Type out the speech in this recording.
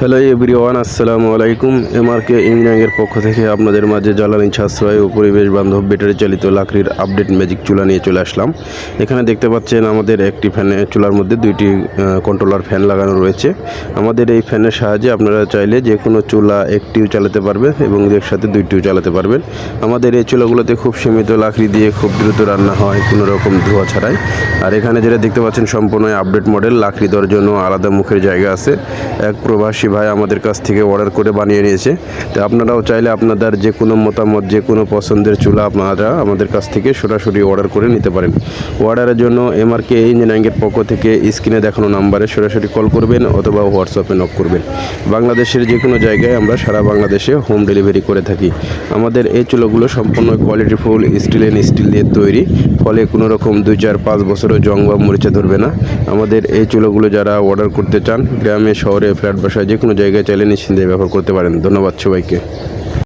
Hello everyone আসসালামু আলাইকুম এমআরকে ইঞ্জিনিয়ারিংয়ের পক্ষ থেকে আপনাদের মাঝে জ্বালানি সাশ্রয় ও পরিবেশ বান্ধব ব্যাটারি চালিত লাকড়ির আপডেট ম্যাজিক চুলা নিয়ে চলে আসলাম। এখানে দেখতে পাচ্ছেন আমাদের একটি ফ্যানে চুলার মধ্যে দুইটি কন্ট্রোলার ফ্যান লাগানো রয়েছে। আমাদের এই ফ্যানের সাহায্যে আপনারা চাইলে যে কোনো চুলা একটিও চালাতে পারবেন এবং এর সাথে দুইটিও চালাতে পারবেন। আমাদের এই চুলাগুলোতে খুব সীমিত লাকড়ি দিয়ে খুব দ্রুত রান্না হয়, কোনো রকম ধোঁয়া ছাড়াই। আর এখানে যেটা দেখতে পাচ্ছেন, সম্পূর্ণ আপডেট মডেল লাকড়ি দেওয়ার জন্য আলাদা মুখের জায়গা আছে। এক প্রবাসী ভাই আমাদের কাছ থেকে অর্ডার করে বানিয়ে নিয়েছে। তো আপনারাও চাইলে আপনাদের যে কোনো মতামত, যে কোনো পছন্দের চুলা আপনারা আমাদের কাছ থেকে সরাসরি অর্ডার করে নিতে পারেন। অর্ডারের জন্য এমআরকে ইঞ্জিনিয়ারিংয়ের পক্ষ থেকে স্ক্রিনে দেখানো নাম্বারে সরাসরি কল করবেন অথবা হোয়াটসঅ্যাপে নক করবেন। বাংলাদেশের যে কোনো জায়গায় আমরা সারা বাংলাদেশে হোম ডেলিভারি করে থাকি। আমাদের এই চুলোগুলো সম্পূর্ণ কোয়ালিটিফুল স্টিল অ্যান্ড স্টিল দিয়ে তৈরি। ফলে কোনো রকম দুই, চার, পাঁচ বছরও জং বা মরিচা ধরবে না। আমাদের এই চুলোগুলো যারা অর্ডার করতে চান, গ্রামে, শহরে ফ্ল্যাট বাসায় যে কোনো জায়গায় চাইলে নিশ্চিন্তে ব্যবহার করতে পারেন। ধন্যবাদ সবাইকে।